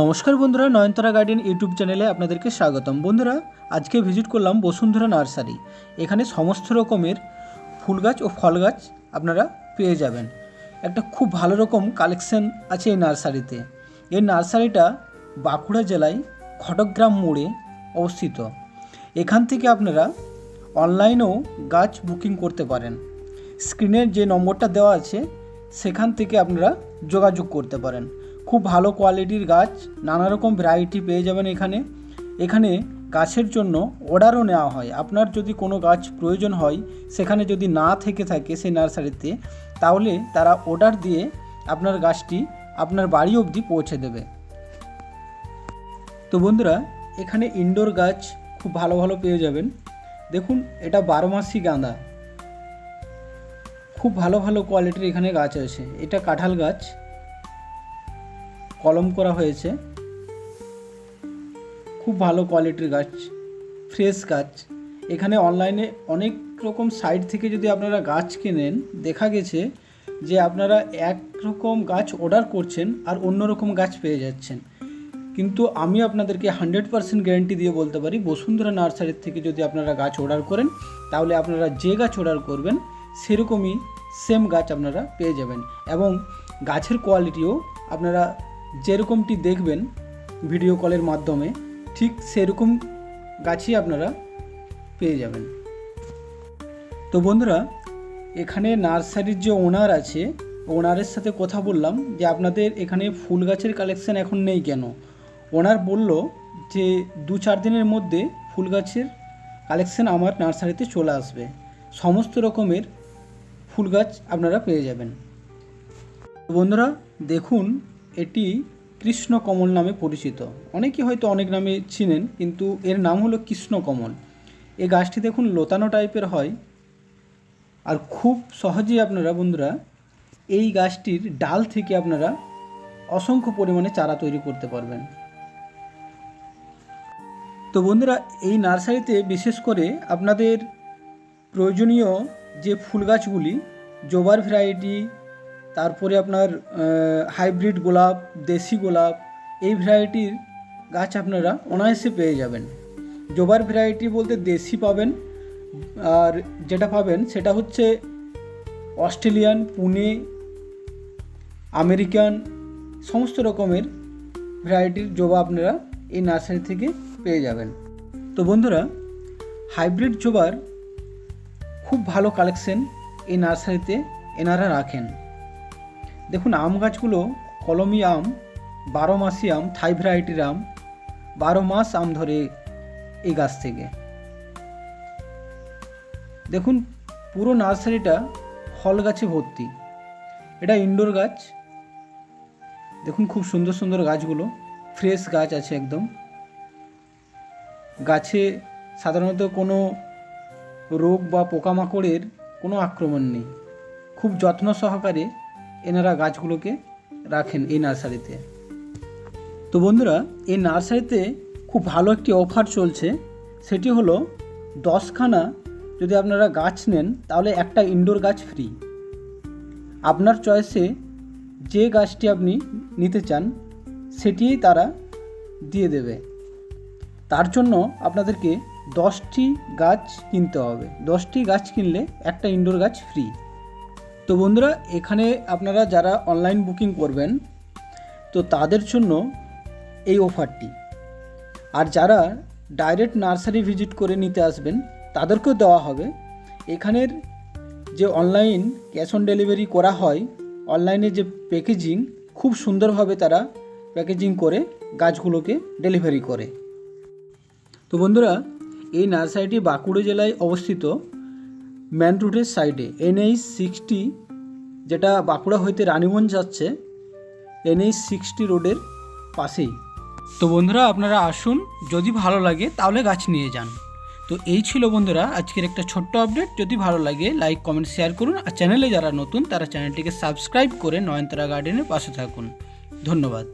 নমস্কার বন্ধুরা, নয়নতারা garden YouTube চ্যানেলে আপনাদেরকে স্বাগতম। বন্ধুরা, আজকে ভিজিট করলাম বসুন্ধরা নার্সারি। এখানে সমস্ত রকমের ফুল গাছ ও ফল গাছ আপনারা পেয়ে যাবেন। একটা খুব ভালো রকম কালেকশন আছে এই নার্সারিতে। এই নার্সারিটা বাঁকুড়া জেলায় খটগ্রাম মোড়ে অবস্থিত। এখান থেকে আপনারা অনলাইনেও গাছ বুকিং করতে পারেন। স্ক্রিনের যে নম্বরটা দেওয়া আছে, সেখান থেকে আপনারা যোগাযোগ করতে পারেন। খুব ভালো কোয়ালিটির গাছ নানা রকম ভ্যারাইটি পেয়ে যাবেন এখানে। এখানে গাছের জন্য অর্ডারও নেওয়া হয়। আপনার যদি কোনো গাছ প্রয়োজন হয়, সেখানে যদি না থেকে থাকে সেই নার্সারিতে, তাহলে তারা অর্ডার দিয়ে আপনার গাছটি আপনার বাড়ি অবধি পৌঁছে দেবে। তো বন্ধুরা, এখানে ইনডোর গাছ খুব ভালো ভালো পেয়ে যাবেন। দেখুন, এটা বারো মাসি গাঁদা। খুব ভালো ভালো কোয়ালিটির এখানে গাছ আছে। এটা কাঁঠাল গাছ। কলম করা হয়েছে। খুব ভালো কোয়ালিটির গাছ ফ্রেশ গাছ। এখানে অনলাইনে অনেক রকম সাইট থেকে যদি আপনারা গাছ কেনেন, দেখা গেছে যে আপনারা এক রকম গাছ অর্ডার করছেন আর অন্য রকম গাছ পেয়ে যাচ্ছেন। কিন্তু আমি আপনাদেরকে হান্ড্রেড পার্সেন্ট গ্যারেন্টি দিয়ে বলতে পারি, বসুন্ধরা নার্সারির থেকে যদি আপনারা গাছ অর্ডার করেন, তাহলে আপনারা যে গাছ অর্ডার করবেন, সেরকমই সেম গাছ আপনারা পেয়ে যাবেন। এবং গাছের কোয়ালিটিও আপনারা যেরকমটি দেখবেন ভিডিও কলের মাধ্যমে, ঠিক সেরকম গাছই আপনারা পেয়ে যাবেন। তো বন্ধুরা, এখানে নার্সারির যে ওনার আছে, ওনারের সাথে কথা বললাম যে আপনাদের এখানে ফুল গাছের কালেকশান এখন নেই কেন? ওনার বলল যে দু চার দিনের মধ্যে ফুল গাছের কালেকশান আমার নার্সারিতে চলে আসবে। সমস্ত রকমের ফুল গাছ আপনারা পেয়ে যাবেন। বন্ধুরা, দেখুন এটি কৃষ্ণ কমল নামে পরিচিত। অনেকে হয়তো অনেক নামে চিনেন, কিন্তু এর নাম হলো কৃষ্ণ কমল এই গাছটি দেখুন, লতানো টাইপের হয়। আর খুব সহজেই আপনারা বন্ধুরা, এই গাছটির ডাল থেকে আপনারা অসংখ্য পরিমাণে চারা তৈরি করতে পারবেন। তো বন্ধুরা, এই নার্সারিতে বিশেষ করে আপনাদের প্রয়োজনীয় যে ফুল গাছগুলি, জোবার ভ্যারাইটি তারপরে আপনার হাইব্রিড গোলাপ, দেশি গোলাপ, এই ভ্যারাইটির গাছ আপনারা অনায়াসে পেয়ে যাবেন। জবার ভ্যারাইটি বলতে দেশি পাবেন, আর যেটা পাবেন সেটা হচ্ছে অস্ট্রেলিয়ান, পুনে, আমেরিকান, সমস্ত রকমের ভ্যারাইটির জবা আপনারা এই নার্সারি থেকে পেয়ে যাবেন। তো বন্ধুরা হাইব্রিড জবার খুব ভালো কালেকশন এই নার্সারিতে এনারা রাখেন। দেখুন, আম গাছগুলো কলমি আম, বারো মাসি আম, থাই ভ্যারাইটির আম, বারো মাস আম ধরে এই গাছ থেকে। দেখুন, পুরো নার্সারিটা ফল গাছে ভর্তি। এটা ইনডোর গাছ। দেখুন, খুব সুন্দর সুন্দর গাছগুলো, ফ্রেশ গাছ আছে একদম। গাছে সাধারণত কোনো রোগ বা পোকামাকড়ের কোনো আক্রমণ নেই। খুব যত্ন সহকারে এনারা গাছগুলোকে রাখেন এই নার্সারিতে। তো বন্ধুরা, এই নার্সারিতে খুব ভালো একটি অফার চলছে। সেটি হলো দশখানা যদি আপনারা গাছ নেন, তাহলে একটা ইনডোর গাছ ফ্রি আপনার চয়েসে যে গাছটি আপনি নিতে চান, সেটিই তারা দিয়ে দেবে। তার জন্য আপনাদেরকে দশটি গাছ কিনতে হবে। দশটি গাছ কিনলে একটা ইনডোর গাছ ফ্রি তো বন্ধুরা, এখানে আপনারা যারা অনলাইন বুকিং করবেন, তো তাদের জন্য এই অফারটি আর যারা ডাইরেক্ট নার্সারি ভিজিট করে নিতে আসবেন, তাদেরকেও দেওয়া হবে। এখানের যে অনলাইন ক্যাশ অন ডেলিভারি করা হয় অনলাইনে যে প্যাকেজিং খুব সুন্দরভাবে তারা প্যাকেজিং করে গাছগুলোকে ডেলিভারি করে। তো বন্ধুরা, এই নার্সারিটি বাঁকুড়া জেলায় অবস্থিত। ম্যান রুটের সাইডে, এনএইচ সিক্সটি, যেটা বাঁকুড়া হইতে রানীগঞ্জ যাচ্ছে, এনএইচ সিক্সটি রোডের পাশেই। তো বন্ধুরা, আপনারা আসুন, যদি ভালো লাগে, তাহলে গাছ নিয়ে যান। তো এই ছিল বন্ধুরা, আজকের একটা ছোট্ট আপডেট যদি ভালো লাগে লাইক কমেন্ট শেয়ার করুন। আর চ্যানেলে যারা নতুন, তারা চ্যানেলটিকে সাবস্ক্রাইব করে নয়নতারা গার্ডেনের পাশে থাকুন। ধন্যবাদ।